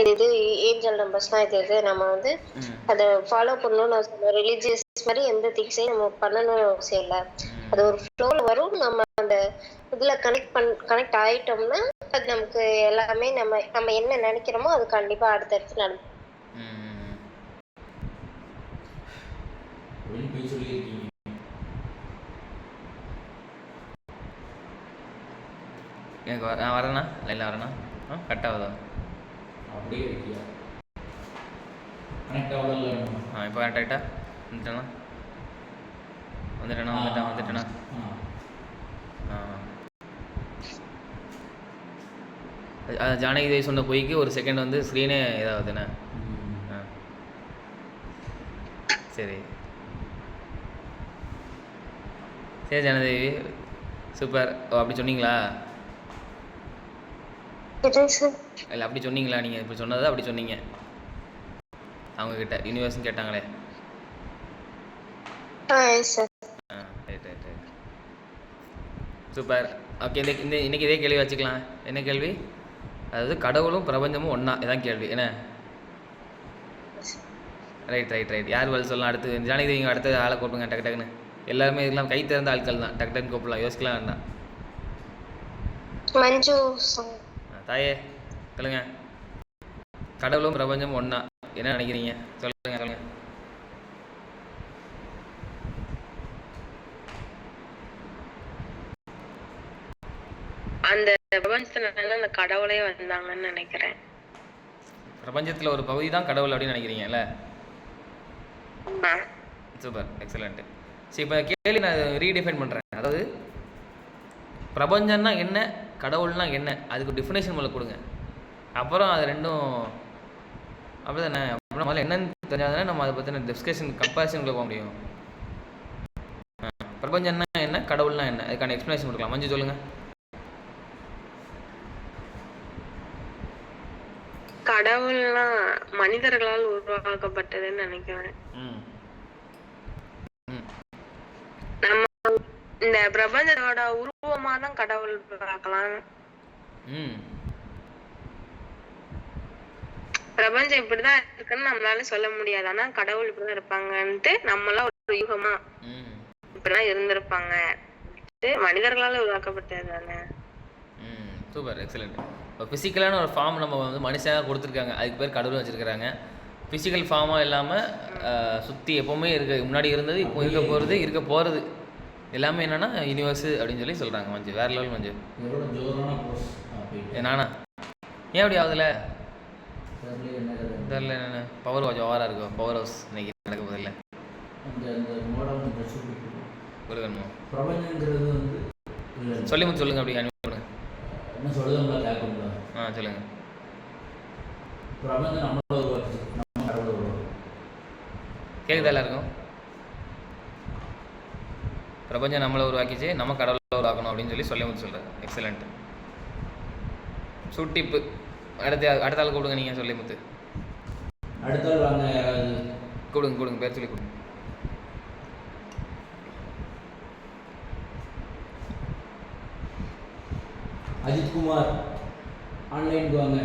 இது இது ஏஞ்சல் நம்பர்ஸ்லாம் இது இது நம்ம வந்து அதை ஃபாலோ பண்ணணும்னு சொல்லுவேன் ரிலீஜியஸ் மாதிரி எந்த திங்ஸையும் நம்ம பண்ணணும்னு அவசியம் இல்லை. அது ஒரு ஃப்ளோவில் வரும். நம்ம அந்த இதில் கனெக்ட் பண் கனெக்ட் ஆயிட்டோம்னா அது நமக்கு எல்லாமே நம்ம நம்ம என்ன நினைக்கிறோமோ அது கண்டிப்பாக அடுத்தடுத்து நடக்கும். எனக்கு நான் வரேண்ணா. லைனில் வரேண்ணா. ஆ கட் ஆகுதா அப்படியே இருக்கியா? கனெக்ட் ஆகல ஆ இப்போ கரெக்ட் ஆகிட்டா வந்துட்டேண்ணா வந்துட்டேன் வந்துட்டேண்ணா ஆ அது- ஜானகி தேவி சொன்ன பொய்க்கு ஒரு செகண்ட் வந்து ஸ்க்ரீனே இதாகுதுண்ணே சரி. சரி ஜனதேவி சூப்பர். ஓ அப்படி சொன்னீங்களா? இல்லை அப்படி சொன்னீங்களா? நீங்கள் இப்படி சொன்னது அப்படி சொன்னீங்க. அவங்கக்கிட்ட யூனிவர்ஸ்னு கேட்டாங்களே. சூப்பர் ஓகே இந்த இந்த இன்னைக்கு இதே கேள்வி வச்சுக்கலாம். என்ன கேள்வி? அதாவது கடவுளும் பிரபஞ்சமும் ஒன்றா இதான் கேள்வி. என்ன? ரைட் ரைட் ரைட் யார் பதில் சொல்லலாம்? அடுத்து ஜானகி தேவிங்க அடுத்த ஆளை கூப்பிடுங்க டக்கு டக்குன்னு. எல்லாருமே இதெல்லாம் கை திறந்த ஆட்கள் தான். டக்கு டக்குன்னு கூப்பிடலாம். யோசிக்கலாம் வேண்டாம். மஞ்சு தாயே சொல்லுங்க கடவுளும் பிரபஞ்சமும் ஒன்றா என்ன நினைக்கிறீங்க? சொல்லுங்க சொல்லுங்க. அந்த பிரபஞ்சத்துல அந்த கடவுளே வந்தாங்கன்னு நினைக்கிறேன். பிரபஞ்சத்தில் ஒரு பகுதி தான் கடவுள் அப்படின்னு நினைக்கிறீங்கல்ல. சூப்பர் எக்ஸலண்ட்டு சரி இப்போ கேள்வி நான் ரீடிஃபைன் பண்ணுறேன் அதாவது பிரபஞ்சம்னா என்ன? கடவுள்னா என்ன? அதுக்கு டிஃபினேஷன் முதல்ல கொடுங்க. அப்புறம் அது ரெண்டும் அப்படி தானே அப்புறம் முதல்ல என்னன்னு தெரிஞ்சாதானே நம்ம அதை பற்றின டிஸ்கஷன் கம்பேரிசனுக்குள்ள போக முடியும். ஆ, பிரபஞ்சம்னா என்ன? கடவுள்னா என்ன? அதுக்கான எக்ஸ்ப்ளனேஷன் கொடுக்கலாம். மஞ்சு சொல்லுங்கள் கடவுள்னா மனிதர்களால் உருவாக்கப்பட்டதுன்னு நினைக்கிறேன். நம்ம இந்த பிரபஞ்சத்தோட உருவமா தான் கடவுள் பார்க்கலாம். பிரபஞ்சம் இப்படிதான் இருக்குன்னு நம்மளால சொல்ல முடியாது. ஆனா கடவுள் இப்படிதான் இருப்பாங்கன்ட்டு நம்மளாம் ஒரு யூகமா இப்படிதான் இருந்திருப்பாங்க. மனிதர்களால உருவாக்கப்பட்டது தானே. சூப்பர். எக்ஸலண்ட் இப்போ ஃபிசிக்கலான ஒரு ஃபார்ம் நம்ம வந்து மனுஷனாக கொடுத்துருக்காங்க. அதுக்கு பேர் கடவுள் வச்சுருக்காங்க ஃபிசிக்கல் ஃபார்மாக இல்லாமல் சுற்றி எப்போவுமே இருக்க முன்னாடி இருந்தது இப்போ இருக்க போகிறது இருக்க போகிறது எல்லாமே என்னென்னா யூனிவர்ஸு அப்படின்னு சொல்லி சொல்கிறாங்க மஞ்சு. வேறு லெவல் மஞ்சு. நானா? ஏன் அப்படி ஆகுதுல தெரில என்ன பவர் கொஞ்சம் ஓவராக இருக்கும். பவர் ஹவுஸ் இன்னைக்கு நடக்க போதில்ல கொடுக்கணுமோ பிரபஞ்சங்கிறது வந்து சொல்லி முடிச்சு சொல்லுங்கள் அப்படி அனுப்பி கொடுங்க என்ன சொல்லுதுங்களா கேட்குங்களா ஆ சொல்லுங்கள் பிரபஞ்சம் நம்ம கேட்குதா எல்லாருக்கும்? பிரபஞ்சம் நம்மளை உருவாக்கிச்சு நம்ம கடவுளை உருவாக்கணும் அப்படின்னு சொல்லி சொல்லி முடிச்சு சொல்கிறார் எக்ஸலண்ட் சுட்டிப்பு அடுத்த அடுத்த ஆள் கூப்பிடுங்க நீங்கள் சொல்லி முத்து. அடுத்த ஆள் வாங்க. கூடுங்க கூடுங்க பேர் சொல்லி கொடுங்க அஜித் குமார். ஆன்லைனுக்கு வாங்க.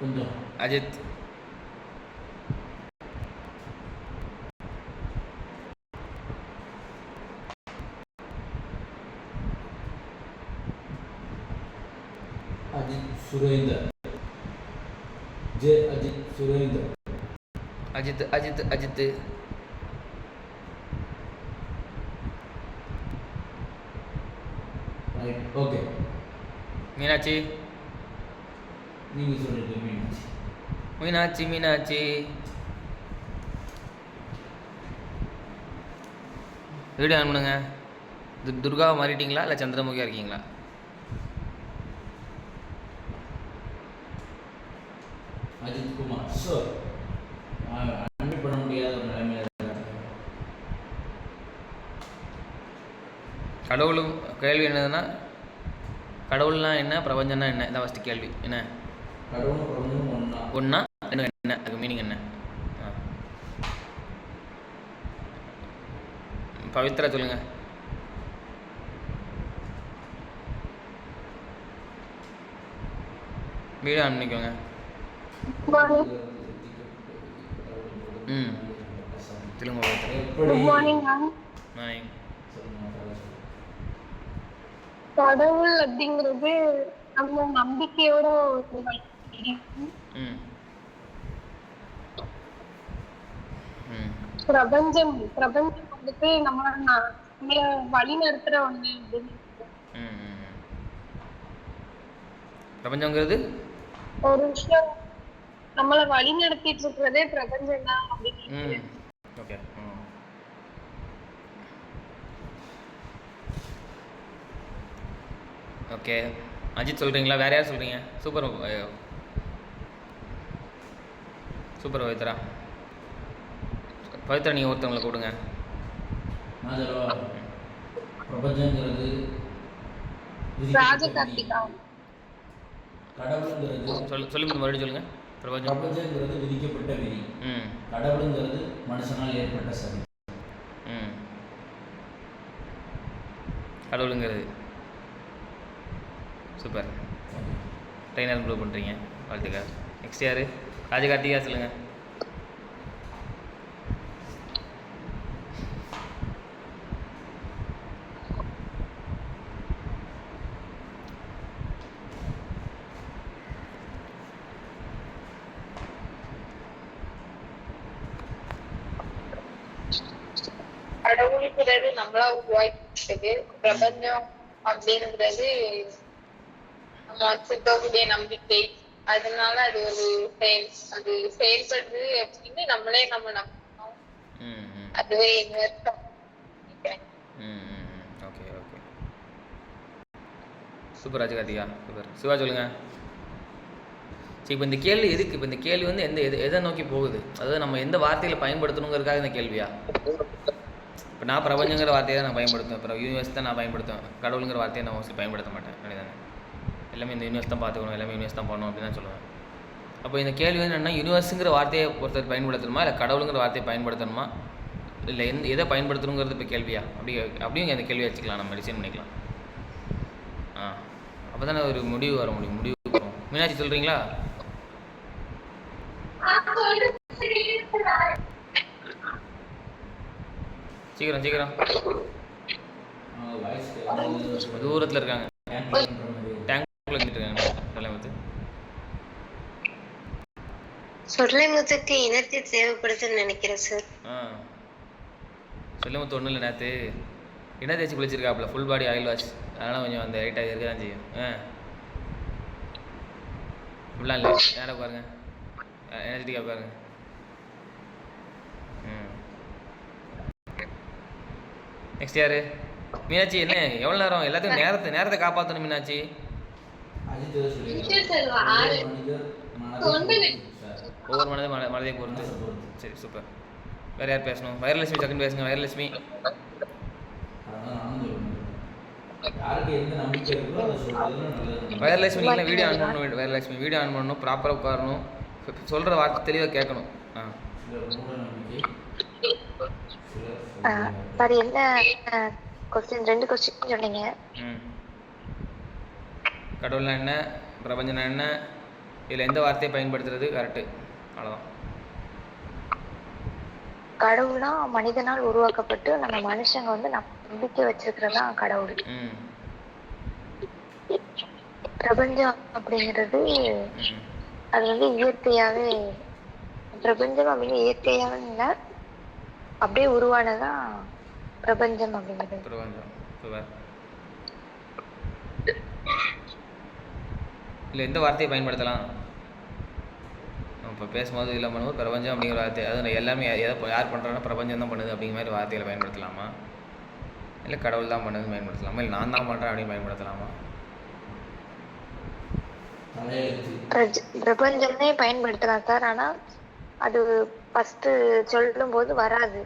கொஞ்சம். Ajith. Ajith Ajith Ajith. Right okay Meenakshi. நீங்கள் சொல்லிட்டு மீனாட்சி. மீனாட்சி மீனாட்சி. வீடியோ ஆன் பண்ணுங்க. து துர்காவை மாறிட்டீங்களா? இல்லை சந்திரமுகியாக இருக்கீங்களா? அஜித் குமார் சார் அட்மிட் பண்ண முடியாத ஒரு நிலைமையில இருக்காரு. கடவுளும் கேள்வி என்னதுன்னா கடவுள்னா என்ன பிரபஞ்சம்னா என்ன? இதான் ஃபஸ்ட்டு கேள்வி. என்ன? ஒன்றா என்ன என்ன? அதுக்கு மீனிங் என்ன. பவித்ரா சொல்லுங்க. வீடியோ ஆன் பண்ணிக்கோங்க ம். திரும்ப எப்படி? மார்னிங் மேம் நான் சொல்லுங்க, கதை சொல்லுங்க. கடவுள் அப்படிங்கிறது நம்ம நம்பிக்கையோட பிரபஞ்சம் பிரபஞ்சம் வந்துட்டு நம்மள ந- நம்மள வழி நடத்துற ஒண்ணு. பிரபஞ்சங்கிறது ஒரு விஷயம். நம்மள வழி நடத்திட்டு இருக்கிறதே பிரபஞ்சம் தான் அப்படின்னு ஓகே. ஓகே. அஜித் சொல்கிறீங்களா வேறு யார் சொல்கிறீங்க சூப்பர் சூப்பர் பவித்ரா. பவித்ரா நீங்கள் ஒருத்தவங்களை கொடுங்க? பிரபஞ்சங்கிறது சொல்லி மறுபடியும் சொல்லுங்கள் பிரபஞ்சம். பிரபஞ்சங்கிறது விதிக்கப்பட்ட விதி ம். கடவுளுங்கிறது மனுஷனால் ஏற்பட்ட சதி. ம். கடவுளுங்கிறது. சூப்பர். ட்ரெயினர் இம்ப்ரூவ் பண்ணுறீங்க வாழ்த்துக்கள். நெக்ஸ்ட் யார்? ராஜகார்த்திகா சொல்லுங்கள் கடவுளுக்கு நம்மளா உருவாக்கிட்டது பிரபஞ்சம் அப்படிங்கிறது வச்சிருக்கக்கூடிய நம்பிக்கை. அதனால அது ஒரு செயல். அது செயல்படுது அப்படின்னு நம்மளே நம்ம நம்பணும். அதுவே invest okay okay. Super Rajakarthika. Super. Siva சொல்லுங்கள் சரி இப்போ இந்த கேள்வி எதுக்கு? இப்போ இந்த கேள்வி வந்து எந்த எது எதை நோக்கி போகுது? அதாவது நம்ம எந்த வார்த்தையில் பயன்படுத்தணுங்கிறதுக்காக இந்த கேள்வியா? இப்போ நான் பிரபஞ்சங்கிற வார்த்தையை தான் நான் பயன்படுத்துவேன். அப்புறம் யூனிவர்ஸ் தான் நான் பயன்படுத்துவேன். கடவுளுங்கிற வார்த்தையை நான் மோஸ்ட்லி பயன்படுத்த மாட்டேன். அப்படிதானே? எல்லாமே இந்த யூனிவர்ஸ் தான் பார்த்துக்கணும் எல்லாமே யூனிவர்ஸ் தான் பண்ணணும் அப்படின்னு தான் சொல்லுவேன் அப்போ இந்த கேள்வி வந்து என்னென்னா யூனிவர்ஸுங்கிற வார்த்தையை ஒருத்தர் பயன்படுத்தணுமா? இல்லை கடவுளுங்கிற வார்த்தையை பயன்படுத்தணுமா? இல்லை எந்த எதை பயன்படுத்தணுங்கிறது இப்போ கேள்வியா? அப்படி அப்படியும் அந்த கேள்வி வச்சுக்கலாம் நம்ம டிசைன் பண்ணிக்கலாம். ஆ அப்போ தானே ஒரு முடிவு வர முடியும் முடிவு வரும். மீனாட்சி சொல்கிறீங்களா சீக்கிரம் சீக்கிரம். தூரத்தில் இருக்காங்க. அதெல்லாம் வந்து சொல்லைமுத்துக்கு எனர்ஜி தேவைப்படுதுன்னு நினைக்கிறேன் சார் ஆ. சொல்லுங்க ஒன்றும் இல்லை நேற்று என்ன தேய்ச்சி குளிச்சிருக்காப்புல ஃபுல் பாடி ஆயில் வாஷ் அதனால் கொஞ்சம் அந்த லைட்டாக இருக்க தான் செய்யும். ஆ. ஃபுல்லாக இல்லை. நேராக பாருங்க எனர்ஜெட்டிக்காக பாருங்க ம். நெக்ஸ்ட் யாரு? மீனாட்சி என்ன? எவ்வளோ நேரம்? எல்லாத்தையும் நேரத்தை நேரத்தை காப்பாற்றணும் மீனாட்சி அஜித் ஏதோ நிச்சயம் சார், சொல்லியிருக்காரு. ஆறு. ஒவ்வொரு மனதை மன மனதை பொறுத்து. சரி சூப்பர் வேறு யார் பேசணும்? வைரலட்சுமி செகண்ட் பேசுங்க வைரலட்சுமி. வைரலட்சுமி இல்லை வீடியோ ஆன் பண்ணணும் வைரலட்சுமி வீடியோ ஆன் பண்ணணும் ப்ராப்பராக உட்காரணும். சொல்கிற வார்த்தை தெளிவாக கேட்கணும். ஆ. சார் என்ன கொஸ்டின் ரெண்டு கொஸ்டின் சொன்னீங்க. ம். கடவுள்னா என்ன? பிரபஞ்சம்னா என்ன? இதில் எந்த வார்த்தையை பயன்படுத்துறது? கரெக்டு அவ்வளோதான் கடவுள்னா மனிதனால் உருவாக்கப்பட்டு நம்ம மனுஷங்க வந்து நம்பிக்கை வச்சிருக்கிறது கடவுள். பிரபஞ்சம் அப்படிங்கிறது அது வந்து இயற்கையாவே பிரபஞ்சம் அப்படின்னு இயற்கையாவே இல்லை அப்படியே உருவானதான் பிரபஞ்சம் அப்படிங்கிறது. பிரபஞ்சம் சூப்பர் இல்லை எந்த வார்த்தையை பயன்படுத்தலாம்? இப்போ பேசும்போது இல்லை பண்ணும்போது பிரபஞ்சம் அப்படிங்கிற வார்த்தை. அது எல்லாமே எதை யார் பண்ணுறாங்கன்னா பிரபஞ்சம் தான் பண்ணுது அப்படிங்கிற மாதிரி வார்த்தைகளை பயன்படுத்தலாமா? இல்லை கடவுள் தான் பண்ணுது பயன்படுத்தலாமா? இல்லை நான் தான் பண்ணுறேன் அப்படின்னு பயன்படுத்தலாமா? பிரபஞ்சம்னே பயன்படுத்தலாம் சார். ஆனா அது ஃபர்ஸ்ட் சொல்லும் போது வராது.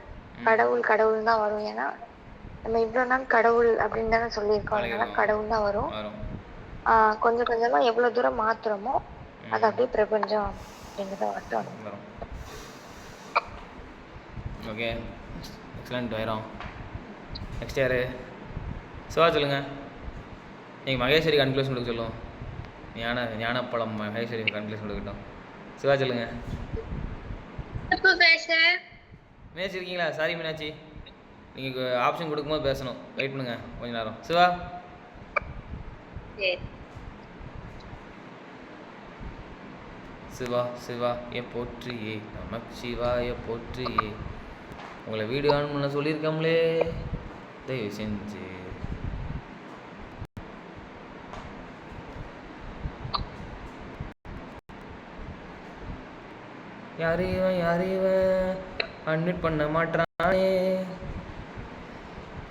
கடவுள் கடவுள் தான் வரும். ஏன்னா நம்ம இவ்வளவு நாள் கடவுள் அப்படின்னு தானே சொல்லியிருக்கோம். அதனால. கடவுள் தான் வரும். கொஞ்சம் கொஞ்சமா எவ்வளவு தூரம் மாத்துறோமோ அது அப்படியே பிரபஞ்சம் அப்படிங்கிறத மட்டும் ஓகே. எக்ஸலண்ட் வைரம். நெக்ஸ்ட் யார்? சிவா சொல்லுங்கள் நீங்கள் மகேஸ்வரி கன்க்ளூஷன் கொடுக்க சொல்லுவோம். ஞான ஞானப்பழம் மகேஸ்வரி கன்க்ளூஷன் கொடுக்கட்டும். சிவா சொல்லுங்க. மீனாட்சி இருக்கீங்களா? சாரி மீனாட்சி. நீங்கள் ஆப்ஷன் கொடுக்கும்போது பேசணும். வெயிட் பண்ணுங்க. கொஞ்ச நேரம். சிவா? சிவா சிவா போற்றியே. நமக் சிவாய போற்றியே. உங்களை வீடியோ ஆன் பண்ண சொல்லியிருக்கோம்லே. தயவு செஞ்சு. யாரு இவன் இவன் அட்மிட் பண்ண மாட்டானே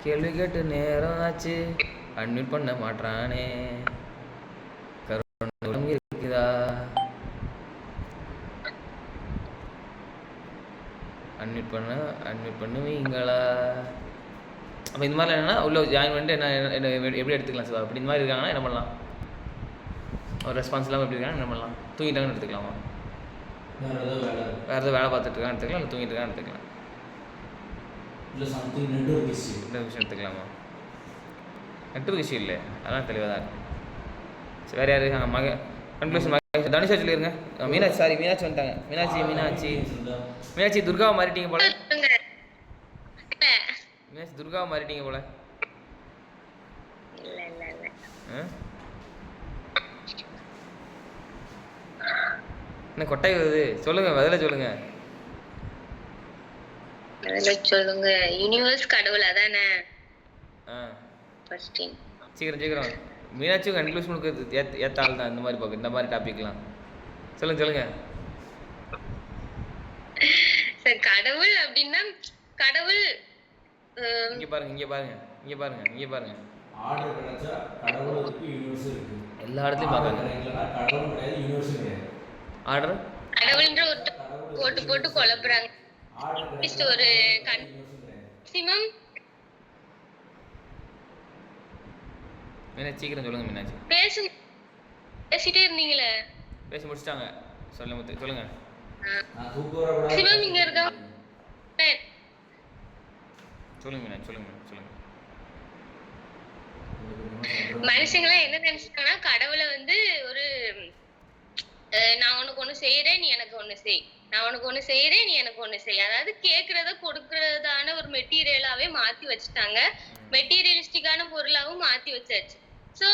கேள்வி கேட்டு நேரம் ஆச்சு. அட்மிட் பண்ண மாட்டானே கருணை இருக்குதா அட்மிட் பண்ண அட்மிட் பண்ணுவீங்களா அப்போ இந்த மாதிரி என்னன்னா உள்ள ஜாயின் பண்ணிட்டு என்ன என்ன எப்படி எடுத்துக்கலாம் சார்? அப்படி இந்த மாதிரி இருக்காங்கன்னா என்ன பண்ணலாம்? ஒரு ரெஸ்பான்ஸ் இல்லாமல் எப்படி இருக்காங்க என்ன பண்ணலாம்? தூங்கிட்டாங்கன்னு எடுத்துக்கலாமா? வேறு ஏதோ வேலை வேறு எதாவது வேலை பார்த்துட்டு இருக்கான்னு எடுத்துக்கலாம் இல்லை தூங்கிட்டு இருக்கான்னு எடுத்துக்கலாம். இல்லை சம்திங் நெட்ஒர்க் இஷ்யூ எடுத்துக்கலாமா? நெட்ஒர்க் இஷ்யூ இல்லை. அதெல்லாம் தெளிவாக தான் இருக்கு. சரி வேறு யாரு? மக கன்க்ளூஷன் தனுஷா சொல்லிருங்க. மீனாட்சி சாரி மீனாட்சி வந்துட்டாங்க. மீனாட்சி மீனாட்சி. மீனாட்சி துர்காவை மாறிட்டீங்க போல. மீனாட்சி துர்காவை மாறிட்டீங்க போல? என்ன கொட்டை வருது? சொல்லுங்க பதில சொல்லுங்க. சொல்லுங்க. யூனிவர்ஸ் கடவுள் அதானே? ஃபர்ஸ்ட் சீக்கிரம். சீக்கிரம் மீனாட்சி கன்க்ளூஷனுக்கு ஏத்த ஏத்த ஆள் தான் இந்த மாதிரி பார்க்க இந்த மாதிரி டாபிக்லாம் சொல்லுங்க சொல்லுங்க. சார் கடவுள் அப்படின்னா கடவுள் இங்க பாருங்க இங்க பாருங்க இங்க பாருங்க இங்க பாருங்க. ஆர்டர் கிடைச்சா கடவுள் இருக்கு யூனிவர்ஸ் இருக்கு. எல்லா இடத்துலயும் பார்க்கறாங்க. கிடைக்கலனா கடவுள் கிடையாது யூனிவர்ஸும் கிடையாது. ஆர்டர்? கடவுள்ன்ற ஒரு போட்டு போட்டு குழப்புறாங்க. ஒரு கண்- யூனிவர்ஸும் கிடையாது மேக்சிமம் மீனாட்சி சீக்கிரம் சொல்லுங்க மீனாட்சி. பேசு பேசிட்டே இருந்தீங்களே? பேசி முடிச்சிட்டாங்க. சொல்ல முத்து சொல்லுங்க. சிவம் இங்க இருக்கா? சொல்லுங்க மீனாட்சி சொல்லுங்க மீனாட்சி, சொல்லுங்க. மனுஷங்களாம் என்ன நினைச்சிட்டாங்கன்னா கடவுளை வந்து ஒரு நான் உனக்கு ஒண்ணு செய்யறேன் நீ எனக்கு ஒண்ணு செய். நான் உனக்கு ஒண்ணு செய்யறேன் நீ எனக்கு ஒண்ணு செய். அதாவது கேக்குறத கொடுக்கறதான ஒரு மெட்டீரியலாவே மாத்தி வச்சுட்டாங்க. மெட்டீரியலிஸ்டிக்கான பொருளாவும் மாத்தி வச்சாச்சு. சோ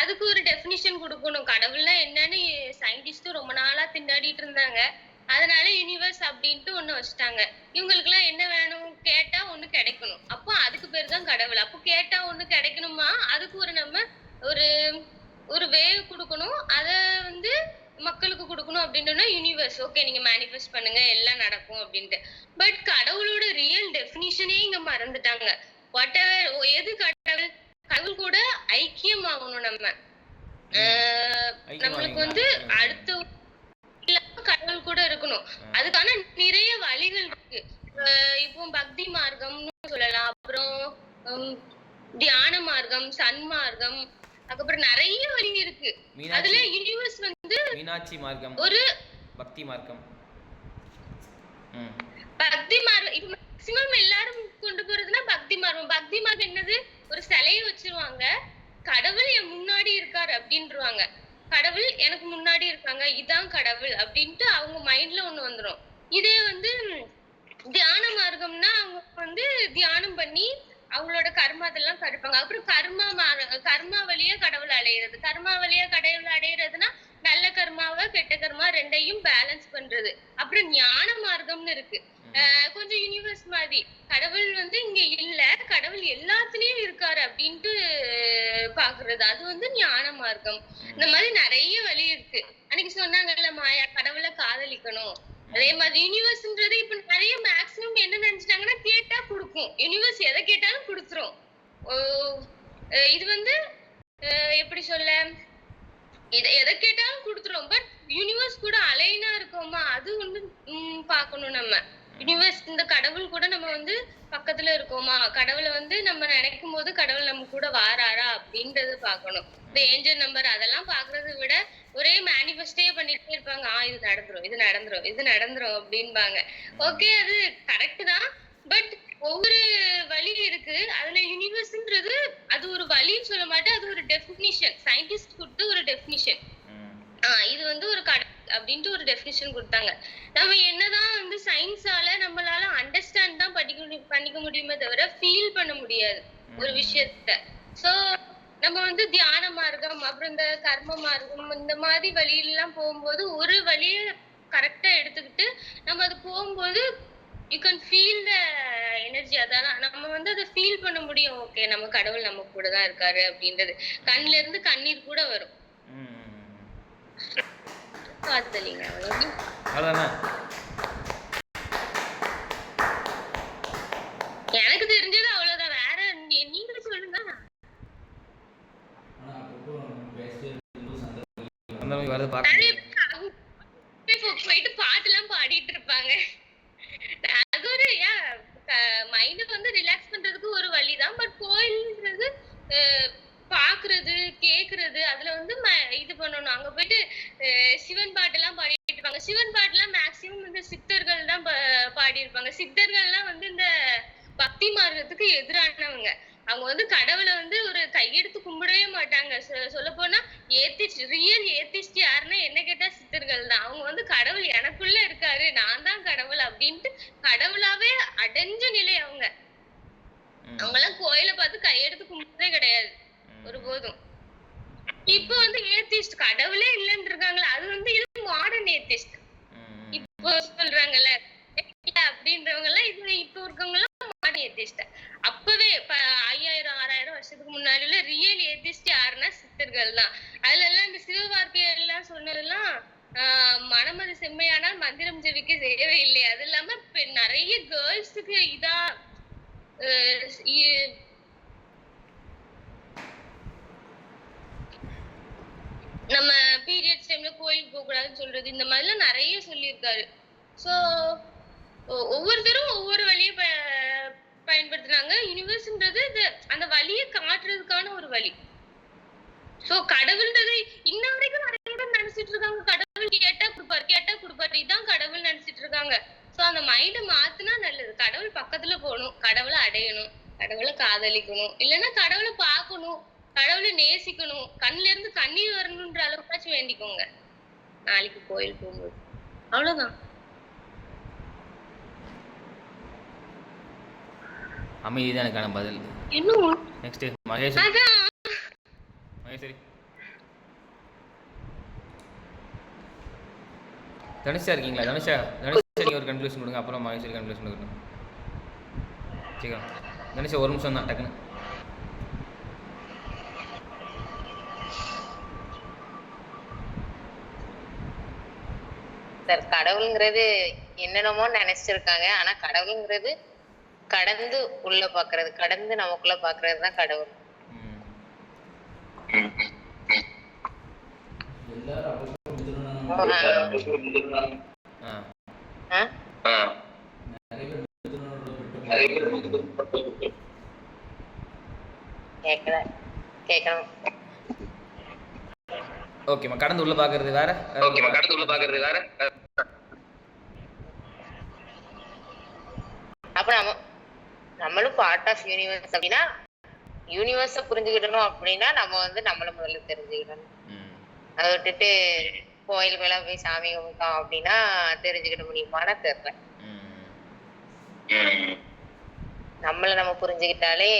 அதுக்கு ஒரு டெஃபினிஷன் கொடுக்கணும். கடவுள்னா என்னன்னு சயின்டிஸ்டும் ரொம்ப நாளா திண்டாடிட்டு இருந்தாங்க. அதனால யூனிவர்ஸ் அப்படின்ட்டு ஒண்ணு வச்சுட்டாங்க. இவங்களுக்குலாம் என்ன வேணும்? கேட்டா ஒண்ணு கிடைக்கணும். அப்போ அதுக்கு பேர் தான் கடவுள். அப்போ கேட்டா ஒண்ணு கிடைக்கணுமா? அதுக்கு ஒரு நம்ம ஒரு ஒரு வேவ் கொடுக்கணும். அத வந்து மக்களுக்கு கொடுக்கணும் அப்படின்றனா யூனிவர்ஸ் ஓகே நீங்க மேனிஃபெஸ்ட் பண்ணுங்க. எல்லாம் நடக்கும் அப்படின்ட்டு. பட் கடவுளோட ரியல் டெஃபினிஷனே இங்க மறந்துட்டாங்க. வாட் எவர் எது கடவுள்? கடவுள் கூட ஐக்கியம் ஆகணும் நம்ம. நம்மளுக்கு வந்து? அடுத்த கடவுள் கூட இருக்கணும். அதுக்கான நிறைய வழிகள் இருக்கு. இப்போ பக்தி மார்க்கம்னு சொல்லலாம். அப்புறம் தியான மார்க்கம் சன்மார்க்கம் அதுக்கப்புறம் நிறைய வழி இருக்கு. அதுல யூனிவர்ஸ் வந்து மீனாட்சி மார்க்கம். ஒரு பக்தி மார்க்கம். பக்தி மார்க்கம் இப்ப மேக்சிமம் எல்லாரும் கொண்டு போறதுன்னா பக்தி மார்க்கம் பக்தி மார்க்கம் என்னது? ஒரு சிலையை வச்சிருவாங்க. கடவுள் என் முன்னாடி இருக்காரு அப்படின்றவாங்க. கடவுள் எனக்கு முன்னாடி இருக்காங்க. இதான் கடவுள் அப்படின்ட்டு அவங்க மைண்ட்ல ஒண்ணு வந்துடும் இதே வந்து தியான மார்க்கம்னா அவங்க வந்து தியானம் பண்ணி அவங்களோட கர்மா அதெல்லாம் கடுப்பாங்க அப்புறம் கர்மா மாற கர்மா வழியா கடவுள் அடையிறது. கர்மா வழியா கடவுள் அடையிறதுன்னா நல்ல கர்மாவை கெட்ட கர்மா ரெண்டையும் பேலன்ஸ் பண்றது. அப்புறம் ஞான மார்க்கம்னு இருக்கு. கொஞ்சம் யூனிவர்ஸ் மாதிரி. கடவுள் வந்து இங்க இல்ல. கடவுள் எல்லாத்துலயும் இருக்காரு அப்படின்ட்டு பாக்குறது. அது வந்து ஞான மார்க்கம். இந்த மாதிரி நிறைய வழி இருக்கு. அன்னைக்கு சொன்னாங்கல்ல மாயா கடவுளை காதலிக்கணும். அதே மாதிரி யூனிவர்ஸ்ன்றது இப்ப நிறைய மேக்ஸிமம் என்ன நினைச்சிட்டாங்கன்னா கேட்டா கொடுக்கும். யூனிவர்ஸ் எதை கேட்டாலும் கொடுத்துரும். இது வந்து எப்படி சொல்ல? இத எதை கேட்டாலும் கொடுத்துரும். பட் யூனிவர்ஸ் கூட அலைனா இருக்கோமா? அது வந்து பார்க்கணும் நம்ம. யூனிவர்ஸ் இந்த கடவுள் கூட நம்ம வந்து பக்கத்துல இருக்கோமா? கடவுளை வந்து நம்ம நினைக்கும் போது கடவுள் நம்ம கூட வாராரா அப்படின்றத பார்க்கணும். இந்த ஏஞ்சல் நம்பர் அதெல்லாம் பாக்குறத விட ஒரே மேனிஃபெஸ்டே பண்ணிட்டே இருப்பாங்க. ஆ இது நடந்துரும் இது நடந்துரும் இது நடந்துரும் அப்படின்பாங்க. ஓகே அது கரெக்ட் தான். பட் ஒவ்வொரு வழி இருக்கு. அதுல யூனிவர்ஸ்ன்றது அது ஒரு வழின்னு சொல்ல மாட்டேன். அது ஒரு டெஃபினிஷன் சயின்டிஸ்ட் கொடுத்த ஒரு டெஃபினிஷன் இது வந்து ஒரு கட அப்படின்ட்டு ஒரு டெஃபினிஷன் கொடுத்தாங்க. நம்ம என்னதான் வந்து சயின்ஸால நம்மளால அண்டர்ஸ்டாண்ட் தான் படிக்க முடியும் பண்ணிக்க முடியுமே தவிர ஃபீல் பண்ண முடியாது ஒரு விஷயத்த. சோ நம்ம வந்து தியான மார்க்கம் அப்புறம் இந்த கர்ம மார்க்கம் இந்த மாதிரி வழியெல்லாம் போகும்போது ஒரு வழிய கரெக்டா எடுத்துக்கிட்டு நம்ம அது போகும்போது you can feel the energy அதான் நம்ம வந்து அதை ஃபீல் பண்ண முடியும். ஓகே நம்ம கடவுள் நம்ம கூட தான் இருக்காரு அப்படின்றது. கண்ணுல இருந்து கண்ணீர் கூட வரும். காதலிங்க அவ்வளோதானே எனக்கு தெரிஞ்சது அவ்வளவுதான். வேற நீ- நீங்க சொல்லுங்க. ஆனால் அப்பப்போ நம்ம பேசிட்டே மைண்ட் வந்து ரிலாக்ஸ் பண்றதுக்கு ஒரு வழி தான் பட் கோயில்ன்றது பாக்குறது கேக்குறது அதுல வந்து ம- இது பண்ணணும். அங்க போயிட்டு சிவன் பாட்டு எல்லாம் பாடிட்டு இருப்பாங்க. சிவன் பாட்டு எல்லாம் மேக்சிமம் இந்த சித்தர்கள் தான் பா- பாடியிருப்பாங்க. சித்தர்கள்லாம் வந்து இந்த பக்தி மாறுறதுக்கு எதிரானவங்க. அவங்க வந்து கடவுளை வந்து ஒரு கையெடுத்து கும்பிடவே மாட்டாங்க. சொல்ல போனா ஏத்திஸ்ட் ரியல் ஏத்திஸ்ட் யாருன்னா என்ன கேட்டா சித்தர்கள் தான். அவங்க வந்து கடவுள் எனக்குள்ள இருக்காரு. நான் தான் கடவுள் அப்படின்ட்டு கடவுளாவே அடைஞ்ச நிலை அவங்க. அவங்க எல்லாம் கோயிலை பார்த்து கையெடுத்து கும்பிட்டதே கிடையாது. ஒருபோதும். இப்போ வந்து ஏத்திஸ்ட் கடவுளே இல்லைன்னு இருக்காங்களா அது வந்து இது மாடர்ன் ஏத்திஸ்ட். இப்போ சொல்றாங்கல்ல அப்படின்றவங்க எல்லாம் இது இப்போ இருக்கவங்க எல்லாம் மாடர்ன் ஏத்திஸ்ட் அப்பவே ஐயாயிரம் ஆறாயிரம் வருஷத்துக்கு முன்னாடி உள்ள ரியல் ஏத்திஸ்ட் யாருன்னா சித்தர்கள் தான். அதுல எல்லாம் இந்த சிவவார்த்தை எல்லாம் சொன்னதெல்லாம் மனமது செம்மையானால் மந்திரம் ஜெபிக்க செய்யவே இல்லை அது இல்லாம நிறைய கேர்ள்ஸுக்கு இதா நம்ம பீரியட்ஸ் டைம்ல கோயிலுக்கு போக கூடாதுன்னு சொல்றது இந்த மாதிரிலாம் நிறைய சொல்லியிருக்காரு. சோ ஒவ்வொருத்தரும் ஒவ்வொரு வழியை ப- பயன்படுத்துனாங்க. யூனிவர்ஸ்ன்றது இது அந்த வழியை காட்டுறதுக்கான ஒரு வழி. சோ கடவுள்ன்றது இன்ன வரைக்கும் நிறைய பேர் நினைச்சிட்டு இருக்காங்க. கடவுள் கேட்டா கொடுப்பாரு கேட்டா கொடுப்பாரு. இதான் கடவுள் நினைச்சிட்டு இருக்காங்க. சோ அந்த மைண்ட மாத்துனா நல்லது. கடவுள் பக்கத்துல போகணும். கடவுளை அடையணும். கடவுளை காதலிக்கணும். இல்லைன்னா கடவுளை பார்க்கணும். கடவுளை நேசிக்கணும். கண்ணுல இருந்து கண்ணீர் வரணுன்ற அளவுக்காச்சும் வேண்டிக்கோங்க. நாளைக்கு கோயில் போகும்போது. அவ்வளவுதான். அமைதி தான் எனக்கான பதில். இன்னும் நெக்ஸ்ட் அதான். மகேஸ்வரி. தனுஷா இருக்கீங்களா? தனுஷா தனுஷா நீங்கள் ஒரு கன்க்ளூஷன் கொடுங்க அப்புறம் மகேஸ்வரி கன்க்ளூஷன் கொடுக்கணும் சீக்கிரம். தனுஷா ஒரு நிமிஷம் தான் டக்குன்னு. சார் கடவுளுங்கிறது என்னென்னமோ நினைச்சிருக்காங்க ஆனா கடவுளுங்கிறது கடந்து உள்ள பாக்குறது கடந்து நமக்குள்ள பாக்குறது தான் கடவுள் ம் எல்லாரும் அப்பப்போ மிதுனம் ஆ ஆ? நிறைய பேர் மிதுனோட விட்டு கேட்கல கேட்கணும் ஓகேம்மா கடந்து உள்ள பார்க்கறது வேற? ஓகேம்மா கடந்து உள்ள பார்க்கறது வேற? அப்ப நம்ம நம்மளும் பார்ட் ஆஃப் யூனிவர்ஸ் அப்படின்னா யூனிவர்ஸ புரிஞ்சுக்கிடணும் அப்படின்னா நம்ம வந்து நம்மள முதல்ல தெரிஞ்சுக்கிடணும் ம். அதை விட்டுட்டு கோயிலுக்கெல்லாம் போய் சாமி கும்பிட்டோம் அப்படின்னா தெரிஞ்சுக்கிட முடியுமான்னு தெரியல நம்மள நம்ம புரிஞ்சுக்கிட்டாலே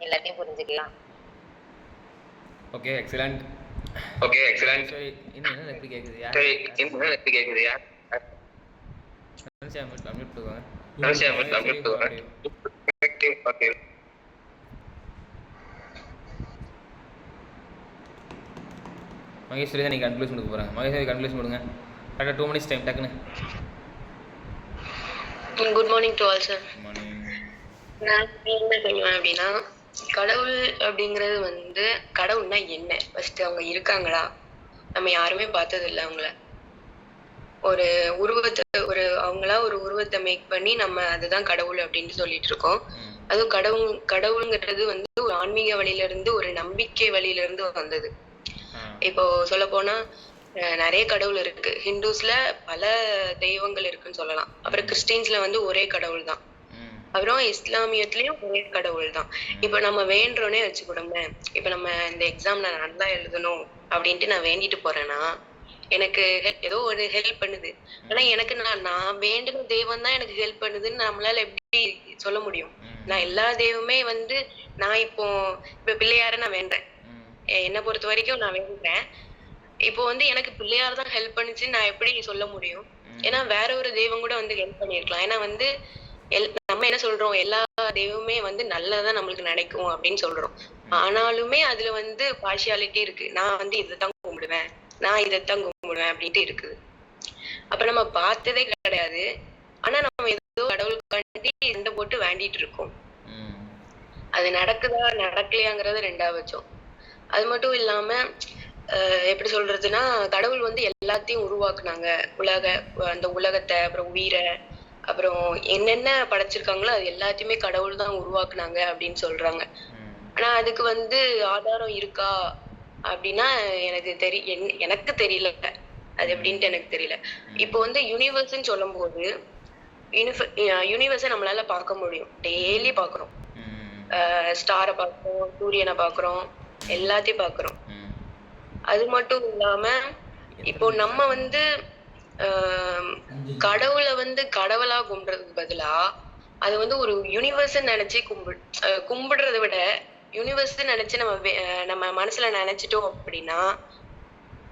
எல்லாத்தையும் புரிஞ்சுக்கலாம். ஓகே எக்ஸலண்ட் ஓகே எக்ஸலண்ட் என்ன எப்படி கேட்குது யார்? சரி என்ன எப்படி கேக்குது? யார்? மியூட் மியூட் பண்ணுவாங்க தனுஷா mute பண்ணு, mute பண்ணு. ஓகே மகேஸ்வரி தான் நீங்கள் கன்க்ளூஷன் கொடுக்க போகிறாங்க மகேஸ்வரி கன்க்ளூஷன் கொடுங்க. கரெக்டாக டூ மினிட்ஸ் டைம் டக்குன்னு. Good morning to all sir நான் என்ன சொல்லுவேன் அப்படின்னா கடவுள் அப்படிங்கிறது வந்து கடவுள்னா என்ன? ஃபர்ஸ்ட் அவங்க இருக்காங்களா? நம்ம யாருமே பார்த்தது இல்லை அவங்கள. ஒரு உருவத்தை ஒரு அவங்களா ஒரு உருவத்தை மேக் பண்ணி நம்ம அதுதான் கடவுள் அப்படின்னு சொல்லிட்டு இருக்கோம். அதுவும் கடவுள் கடவுளுங்கிறது வந்து ஒரு ஆன்மீக வழியில இருந்து ஒரு நம்பிக்கை வழியில இருந்து வந்தது. இப்போ சொல்ல போனா நிறைய கடவுள் இருக்கு. ஹிந்துஸ்ல பல தெய்வங்கள் இருக்குன்னு சொல்லலாம். அப்புறம் கிறிஸ்டின்ஸ்ல வந்து ஒரே கடவுள் தான். அப்புறம் இஸ்லாமியத்துலயும் ஒரே கடவுள் தான். இப்ப நம்ம வேண்டுறோன்னே வச்சுக்கூடோமே இப்ப நம்ம இந்த எக்ஸாம் நான் நல்லா எழுதணும் அப்படின்ட்டு நான் வேண்டிட்டு போறேன்னா எனக்கு ஏதோ ஒரு ஹெல்ப் பண்ணுது. ஆனா எனக்கு நான் நான் வேண்டின தெய்வம் தான் எனக்கு ஹெல்ப் பண்ணுதுன்னு நம்மளால எப்படி சொல்ல முடியும்? நான் எல்லா தெய்வமே வந்து நான் இப்போ இப்ப பிள்ளையார நான் வேண்டேன் என்னை பொறுத்த வரைக்கும் நான் வேண்டுறேன் இப்போ வந்து எனக்கு பிள்ளையார் தான் ஹெல்ப் பண்ணுச்சுன்னு நான் எப்படி சொல்ல முடியும்? ஏன்னா வேற ஒரு தெய்வம் கூட வந்து ஹெல்ப் பண்ணிருக்கலாம் ஏன்னா வந்து எல்- நம்ம என்ன சொல்றோம்? எல்லா தெய்வமே வந்து நல்லதா நம்மளுக்கு நினைக்கும் அப்படின்னு சொல்றோம். ஆனாலுமே அதுல வந்து பார்ஷியாலிட்டி இருக்கு. நான் வந்து இதைத்தான் கும்பிடுவேன். நான் இதைத்தான் கும்பிடுவேன் அப்படின்ட்டு இருக்குது. அப்ப நம்ம பார்த்ததே கிடையாது. ஆனா நம்ம ஏதோ கடவுளுக்காண்டி சண்டை போட்டு வேண்டிட்டு இருக்கோம். அது நடக்குதா நடக்கலையாங்கிறது ரெண்டாவது அது மட்டும் இல்லாம எப்படி சொல்றதுன்னா கடவுள் வந்து எல்லாத்தையும் உருவாக்குனாங்க. உலக அந்த உலகத்தை அப்புறம் உயிரை அப்புறம் என்னென்ன படைச்சிருக்காங்களோ அது எல்லாத்தையுமே கடவுள் தான் உருவாக்குனாங்க அப்படின்னு சொல்றாங்க. ஆனா அதுக்கு வந்து ஆதாரம் இருக்கா அப்படின்னா எனக்கு தெரி என்- எனக்கு தெரியல. அது எப்படின்ட்டு எனக்கு தெரியல. இப்போ வந்து யூனிவர்ஸ்ன்னு சொல்லும்போது யூனிவர்ஸை நம்மளால பார்க்க முடியும். டெய்லி பார்க்குறோம். ஸ்டாரை பார்க்குறோம் சூரியனை பார்க்குறோம். எல்லாத்தையும் பார்க்குறோம் அது மட்டும் இல்லாம இப்போ நம்ம வந்து கடவுளை வந்து கடவுளா கும்பிடுறதுக்கு பதிலா அது வந்து ஒரு யூனிவர்ஸ் நினைச்சு கும்பி அஹ் கும்பிடுறத விட யூனிவர்ஸ் நினைச்சு நம்ம நம்ம மனசுல நினைச்சிட்டோம் அப்படின்னா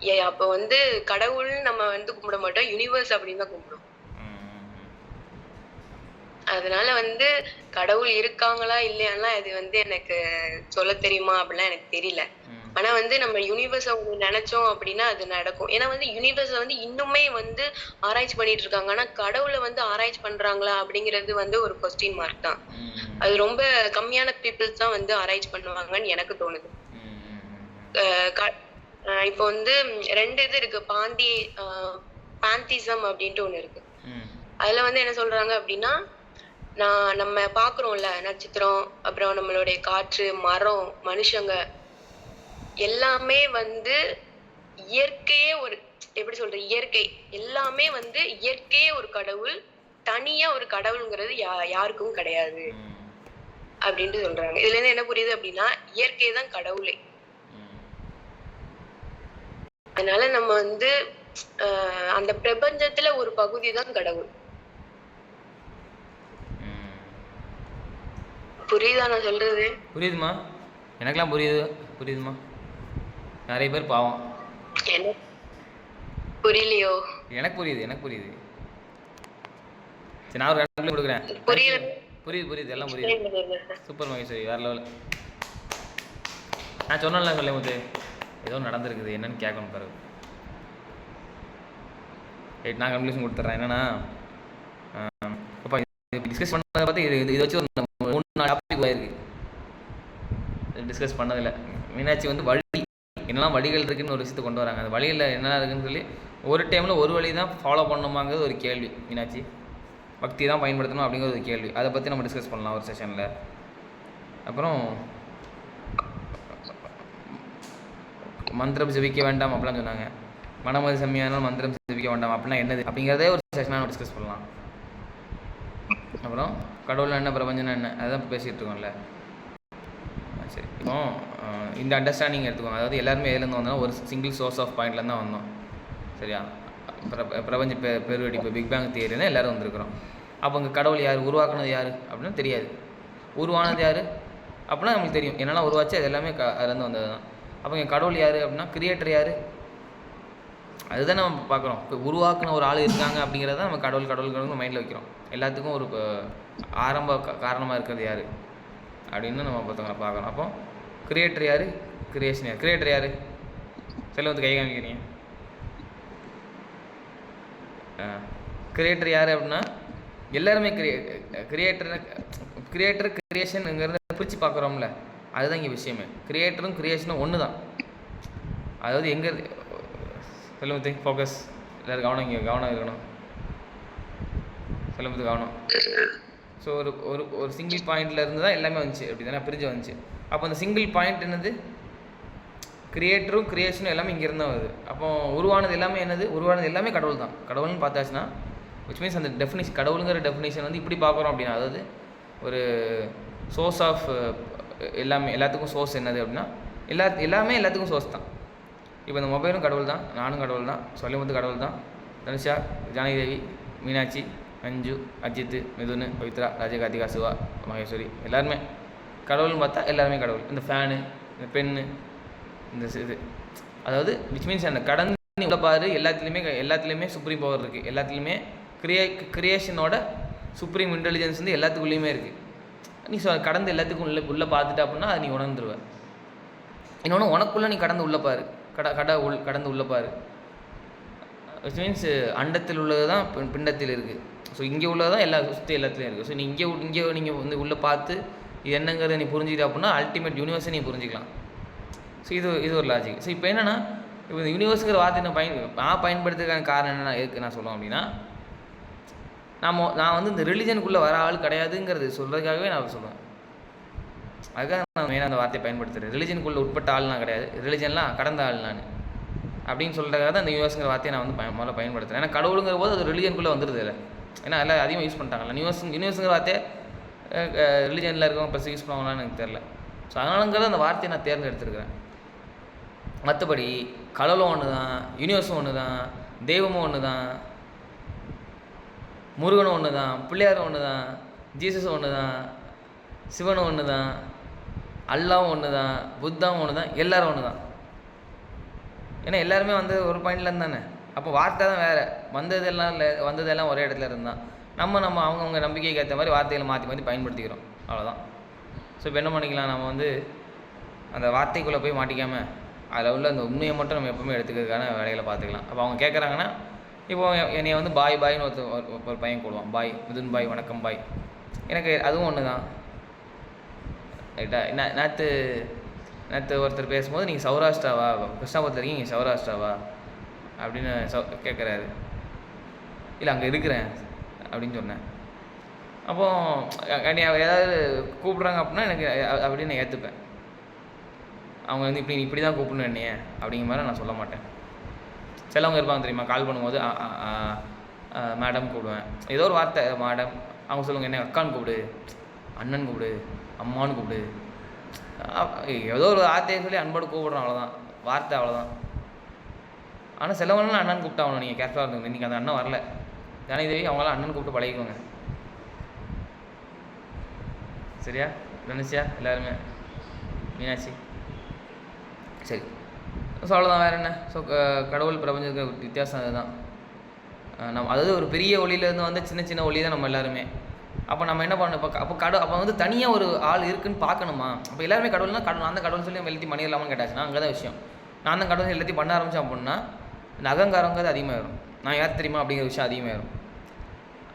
ஏ அப்ப வந்து கடவுள் நம்ம வந்து கும்பிட மாட்டோம் யூனிவர்ஸ் அப்படின்னு தான் கும்பிடுவோம். அதனால வந்து கடவுள் இருக்காங்களா இல்லையாலாம் இது வந்து எனக்கு சொல்ல தெரியுமா அப்படிலாம் எனக்கு தெரியல. ஆனா வந்து நம்ம யூனிவர்ஸ ஒண்ணு நினைச்சோம் அப்படின்னா அது நடக்கும். ஏன்னா வந்து யூனிவர்ஸ வந்து இன்னுமே வந்து ஆராய்ச்சி பண்ணிட்டு இருக்காங்க. ஆனா கடவுளை வந்து ஆராய்ச்சி பண்றாங்களா அப்படிங்கிறது வந்து ஒரு கொஸ்டின் மார்க் தான். அது ரொம்ப கம்மியான பீப்புள்ஸ் தான் வந்து ஆராய்ச்சி பண்ணுவாங்கன்னு எனக்கு தோணுது. இப்போ வந்து ரெண்டு இது இருக்கு. பாந்தி பாந்திசம் அப்படின்ட்டு ஒண்ணு இருக்கு. அதுல வந்து என்ன சொல்றாங்க அப்படின்னா நான் நம்ம பாக்குறோம்ல நட்சத்திரம் அப்புறம் நம்மளுடைய காற்று மரம் மனுஷங்க எல்லாமே வந்து இயற்கையே ஒரு எப்படி சொல்ற இயற்கை. எல்லாமே வந்து இயற்கையே ஒரு கடவுள் தனியா ஒரு கடவுள்ங்கிறது யா யாருக்கும் கிடையாது. அப்படின்ட்டு சொல்றாங்க. இதுல இருந்து என்ன புரியுது அப்படின்னா இயற்கை தான் கடவுளே. அதனால நம்ம வந்து அந்த பிரபஞ்சத்துல ஒரு பகுதி தான் கடவுள். புரியுதா நான் சொல்றது? புரியுதுமா? எனக்கெல்லாம் புரியுது புரியுதுமா? நிறைய பேர் பாவம். புரியலையோ? எனக்கு புரியுது எனக்கு புரியுது. சரி நான் ஒரு ரெண்டு கொடுக்குறேன். புரியல. புரியுது புரியுது எல்லாம் புரியுது. சூப்பர் மகேஸ்வரி வேற லெவல் நான் சொன்னேன்ல கல்யாமத்து ஏதோ நடந்திருக்குது என்னன்னு கேட்கணும் பாரு. ரைட் நான் கம்ப்ளீஷன் கொடுத்துட்றேன். என்னன்னா அப்பா டிஸ்கஸ் பண்ணதை பார்த்து இது இது- வச்சு டாபிக் ஆயிருக்கு டிஸ்கஸ் பண்ணதில்லை. மீனாட்சி வந்து வழி. என்னெல்லாம் வழிகள் இருக்குன்னு ஒரு விஷயத்தை கொண்டு வராங்க. அந்த வழியில் என்னென்ன இருக்குன்னு சொல்லி ஒரு டைமில் ஒரு வழி தான் ஃபாலோ பண்ணுமாங்கிறது ஒரு கேள்வி மீனாட்சி. பக்தி தான் பயன்படுத்தணும் அப்படிங்கிறது ஒரு கேள்வி. அதை பற்றி நம்ம டிஸ்கஸ் பண்ணலாம் ஒரு செஷனில் அப்புறம் மந்திரம் ஜெபிக்க வேண்டாம் அப்படிலாம் சொன்னாங்க. மனமது செம்மையானால் மந்திரம் ஜெபிக்க வேண்டாம் அப்படின்னா என்னது? அப்படிங்கிறதே ஒரு செஷனாக நம்ம டிஸ்கஸ் பண்ணலாம். அப்புறம் கடவுள் என்ன பிரபஞ்சம் என்ன? அதான் இப்போ பேசிகிட்டு இருக்கோம்ல. சரி. இப்போ இந்த அண்டர்ஸ்டாண்டிங் எடுத்துக்கோங்க. அதாவது எல்லாருமே எதுலேருந்து வந்தோம்னா ஒரு சிங்கிள் சோர்ஸ் ஆஃப் பாயிண்ட்லேருந்து தான் வந்தோம். சரியா? பிர- பிரபஞ்ச பெ பெருவெடிப்பு பிக் பேங் தியரினா எல்லாரும் வந்திருக்கிறோம். அப்போ இங்கே கடவுள் யார்? உருவாக்குனது யார்? அப்படின்னு தெரியாது. உருவானது யார்? அப்படின்னா நம்மளுக்கு தெரியும். என்னென்னா உருவாச்சு அது எல்லாமே க அதுலேருந்து வந்தது தான். அப்போ இங்கே கடவுள் யார்? அப்படின்னா கிரியேட்டர் யார்? அதுதான் நம்ம பார்க்குறோம். இப்போ உருவாக்குன ஒரு ஆள் இருக்காங்க அப்படிங்கிறத நம்ம கடவுள் கடவுள் கடவுள் மைண்டில் வைக்கிறோம். எல்லாத்துக்கும் ஒரு ஆரம்ப காரணமாக இருக்கிறது யார்? அப்படின்னு நம்ம பார்த்தவங்களை பார்க்குறோம். அப்போ கிரியேட்டர் யார்? கிரியேஷன் யார்? கிரியேட்டர் யார்? செல்ல வந்து கை காமிக்கிறீங்க. கிரியேட்டர் யார் அப்படின்னா எல்லாருமே கிரியே கிரியேட்டர் கிரியேட்டர் கிரியேஷனுங்கிறத பிரித்து பார்க்குறோம்ல. அதுதான் இங்கே விஷயமே. கிரியேட்டரும் கிரியேஷனும் ஒன்று தான் அதாவது எங்கே செல்லுமத்தி ஃபோக்கஸ் எல்லோரும் கவனம் இங்கே கவனம் இருக்கணும். செல்லுமத்தி கவனம். ஸோ ஒரு ஒரு ஒரு சிங்கிள் பாயிண்ட்ல இருந்து தான் எல்லாமே வந்துச்சு. அப்படி தானே பிரிஞ்சு வந்துச்சு. அப்போ அந்த சிங்கிள் பாயிண்ட் என்னது? கிரியேட்டரும் கிரியேஷனும் எல்லாமே இங்கேருந்து தான் வருது. அப்போ உருவானது எல்லாமே என்னது? உருவானது எல்லாமே கடவுள் தான். கடவுள்னு பார்த்தாச்சுன்னா விச் மீன்ஸ் அந்த டெஃபினேஷன் கடவுளுங்கிற டெஃபினேஷன் வந்து இப்படி பார்க்குறோம் அப்படின்னா அதாவது ஒரு சோர்ஸ் ஆஃப் எல்லாமே எல்லாத்துக்கும் சோர்ஸ் என்னது அப்படின்னா எல்லா எல்லாமே எல்லாத்துக்கும் சோர்ஸ் தான். இப்போ இந்த மொபைலும் கடவுள் தான் நானும் கடவுள் தான் சொல்லிமுத்து கடவுள் தான் தனுஷா ஜானகி தேவி மீனாட்சி மஞ்சு அஜித் மிதுன் பவித்ரா ராஜகார்த்திகா சிவா மகேஸ்வரி எல்லாருமே கடவுள்னு பார்த்தா எல்லாருமே கடவுள். இந்த ஃபேனு இந்த பென்னு இந்த இது. அதாவது விச் மீன்ஸ் அந்த கடந்து உள்ள பாரு எல்லாத்துலேயுமே எல்லாத்துலேயுமே சுப்ரீம் பவர் இருக்குது எல்லாத்துலேயுமே கிரியே கிரியேஷனோட சுப்ரீம் இன்டெலிஜென்ஸ் வந்து எல்லாத்துக்குள்ளேயுமே இருக்குது நீ சொ கடந்து எல்லாத்துக்கும் உள்ளே உள்ளே பார்த்துட்ட அப்படின்னா அது நீ உணர்ந்துருவ. இன்னொன்று உனக்குள்ளே நீ கடந்து உள்ளே பாரு. கட கட உள் கடந்து உள்ள பாரு. விச் மீன்ஸ் அண்டத்தில் உள்ளது தான் பிண்டத்தில் இருக்குது ஸோ இங்கே உள்ளது தான் எல்லா சுற்றி எல்லாத்துலேயும் இருக்குது ஸோ நீ இங்கே இங்கே நீங்கள் வந்து உள்ளே பார்த்து இது என்னங்கிறத நீ புரிஞ்சுக்கிட்ட அப்படின்னா அல்டிமேட் யூனிவர்ஸை நீ புரிஞ்சிக்கலாம். ஸோ இது இது ஒரு லாஜிக் ஸோ இப்போ என்னென்னா இப்போ இந்த யூனிவர்ஸுங்கிற வார்த்தை நான் பயன் நான் பயன்படுத்துறதுக்கான காரணம் என்ன இருக்குது நான் சொல்லுவேன் அப்படின்னா நான் நான் வந்து இந்த ரிலிஜனுக்குள்ளே வர ஆள் கிடையாதுங்கிறது சொல்கிறதுக்காகவே நான் சொல்லுவேன் அதுக்காக நான் மெயினாக அந்த வார்த்தையை பயன்படுத்துகிறேன் ரிலிஜனுக்குள்ளே உட்பட்ட ஆள் நான் கிடையாது ரிலிஜன்லாம் கடந்த ஆள் நான். அப்படின்னு சொல்கிறதுக்காக தான் அந்த யூஎஸ்ங்கிற வார்த்தையை நான் வந்து முதல்ல பயன்படுத்துகிறேன் ஏன்னா கடவுளுங்கிற போது அது ரிலிஜனுக்குள்ளே வந்துடுது இல்லை ஏன்னா எல்லாம் அதிகமாக யூஸ் பண்ணிட்டாங்கல்ல. யூனிவர்ஸ் யூனிவர்ஸுங்கிற வார்த்தையை ரிலிஜனில் இருக்கவங்க பஸ் யூஸ் பண்ணுவாங்களான்னு எனக்கு தெரில ஸோ அதனாலங்கிறத அந்த வார்த்தையை நான் தேர்ந்தெடுத்துருக்கிறேன். மற்றபடி கடவுளும் ஒன்று தான் யூனிவர்ஸும் ஒன்று தான் தெய்வமும் ஒன்று தான் முருகனும் ஒன்று தான் பிள்ளையாரும் ஒன்று தான் ஜீசஸும் ஒன்று தான் சிவனும் ஒன்று தான் அல்லாவும் ஒன்று தான் புத்தாவும் ஒன்று தான் எல்லாரும் ஒன்று தான் ஏன்னா எல்லாருமே வந்து ஒரு பாயிண்ட்லேருந்து தானே அப்போ வார்த்தை தான் வேறு. வந்ததெல்லாம் இல்லை வந்ததெல்லாம் ஒரே இடத்துல இருந்தான். நம்ம நம்ம அவங்கவுங்க நம்பிக்கைக்கு ஏற்ற மாதிரி வார்த்தைகளை மாற்றி மாற்றி பயன்படுத்திக்கிறோம். அவ்வளோதான் ஸோ இப்போ என்ன பண்ணிக்கலாம்? நம்ம வந்து அந்த வார்த்தைக்குள்ளே போய் மாட்டிக்காமல் அதில் உள்ள அந்த உண்மையை மட்டும் நம்ம எப்பவுமே எடுத்துக்கிறதுக்கான வேலைகளை பார்த்துக்கலாம். அப்போ அவங்க கேட்குறாங்கன்னா இப்போ என்னை வந்து பாய் பாய்னு ஒருத்தர் ஒரு- ஒரு பையன் கூடுவான். பாய் மிதுன் பாய் வணக்கம் பாய். எனக்கு அதுவும் ஒன்று தான் ரைட்டா நேற்று நேற்று ஒருத்தர் பேசும்போது நீங்கள் சௌராஷ்டிராவா? கிருஷ்ணாபுரத்தில் இருக்கீங்க நீங்கள் சௌராஷ்டிராவா? அப்படின்னு சௌ கேட்குறாரு இல்லை அங்கே இருக்கிறேன் அப்படின்னு சொன்னேன். அப்போ என்னை ஏதாவது கூப்பிட்றாங்க அப்படின்னா எனக்கு அப்படின்னு நான் ஏற்றுப்பேன் அவங்க வந்து இப்படி இப்படி தான் கூப்பிடணும் என்னையே அப்படிங்கிற மாதிரி நான் சொல்ல மாட்டேன். சிலவங்க இருப்பாங்க தெரியுமா? கால் பண்ணும்போது மேடம் கூப்பிடுவேன். ஏதோ ஒரு வார்த்தை மேடம் அவங்க சொல்லுவாங்க என்ன அக்கான்னு கூப்பிடு அண்ணன் கூப்பிடு. அம்மான்னு கூப்பிடு. ஏதோ ஒரு வார்த்தையை சொல்லி அன்போடு கூப்பிடுறோம் அவ்வளோதான் வார்த்தை அவ்வளோதான் ஆனால் சிலவங்களாம் அண்ணன் கூப்பிட்டா ஆகணும் நீங்கள் கேர்ஃபுல்லாக இருந்துங்க இன்றைக்கி அந்த அண்ணன் வரல. ஜனதேவி அவங்களாம் அண்ணன் கூப்பிட்டு பழகிக்கோங்க. சரியா? தனுஷியா எல்லாருமே? மீனாட்சி? சரி. ஸோ அவ்வளோதான் வேறு என்ன? ஸோ கடவுள் பிரபஞ்சத்துக்கு வித்தியாசம் அதுதான். நம்ம அதாவது ஒரு பெரிய ஒளியிலேருந்து வந்து சின்ன சின்ன ஒளி தான் நம்ம எல்லாருமே. அப்போ நம்ம என்ன பண்ணணும்? இப்போ அப்போ கடவுள் அப்போ வந்து தனியாக ஒரு ஆள் இருக்குன்னு பார்க்கணுமா? அப்போ எல்லாருமே கடவுள்னா கடவுள். நான் தான் கடவுள் சொல்லி நம்ம எல்லாத்தையும் பண்ணிடலாமான்னு கேட்டாச்சுன்னா அங்கே தான் விஷயம். நான் தான் கடவுள் எல்லாத்தையும் பண்ண ஆரம்பித்தேன் அப்படின்னா இந்த அகங்காரங்கிறது அதிகமாகிடும் நான் யார் தெரியுமா அப்படிங்கிற விஷயம் அதிகமாகிடும்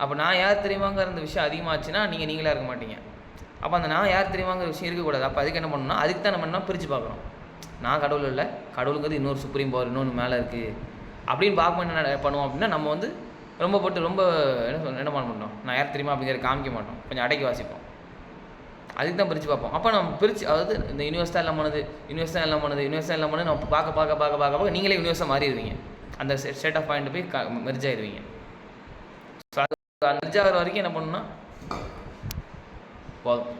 அப்போ நான் யார் தெரியுமாங்கிற அந்த விஷயம் அதிகமாச்சுன்னா நீங்கள் நீங்களே இருக்க மாட்டீங்க. அப்போ அந்த நான் யார் தெரியுமாங்கிற விஷயம் இருக்கக்கூடாது. அப்போ அதுக்கு என்ன பண்ணணும்னா அதுக்கு தான் நம்ம என்ன பிரித்து பார்க்குறோம் நான் கடவுள் இல்லை கடவுளுங்கிறது இன்னொரு சுப்ரீம் பவர் இன்னொன்று மேலே இருக்குது அப்படின்னு பார்க்க என்ன பண்ணுவோம் அப்படின்னா நம்ம வந்து ரொம்ப போட்டு ரொம்ப என்ன சொல்ல என்ன பண்ண மாட்டோம் நான் யார் தெரியுமா? அப்படிங்கிற காமிக்க மாட்டோம். கொஞ்சம் அடக்கி வாசிப்போம். அதுக்கு தான் பிரித்து பார்ப்போம். அப்போ நம்ம பிரித்து அதாவது இந்த யூனிவர்ஸ் தான் எல்லாம் பண்ணுது யூனிவர்ஸ் தான் எல்லாம் பண்ணது யூனிவர்ஸ் தான் எல்லாம் பண்ணுது நம்ம பார்க்க பார்க்க பார்க்க பார்க்க பார்க்க நீங்களே யூனிவர்ஸாக மாறிடுவீங்க. அந்த ஸ்டேட் ஆஃப் பாயிண்ட் போய் மெர்ஜ் ஆயிடுவீங்க. ஸோ அது மெர்ஜ் ஆகிற வரைக்கும் என்ன பண்ணுன்னா போதும்.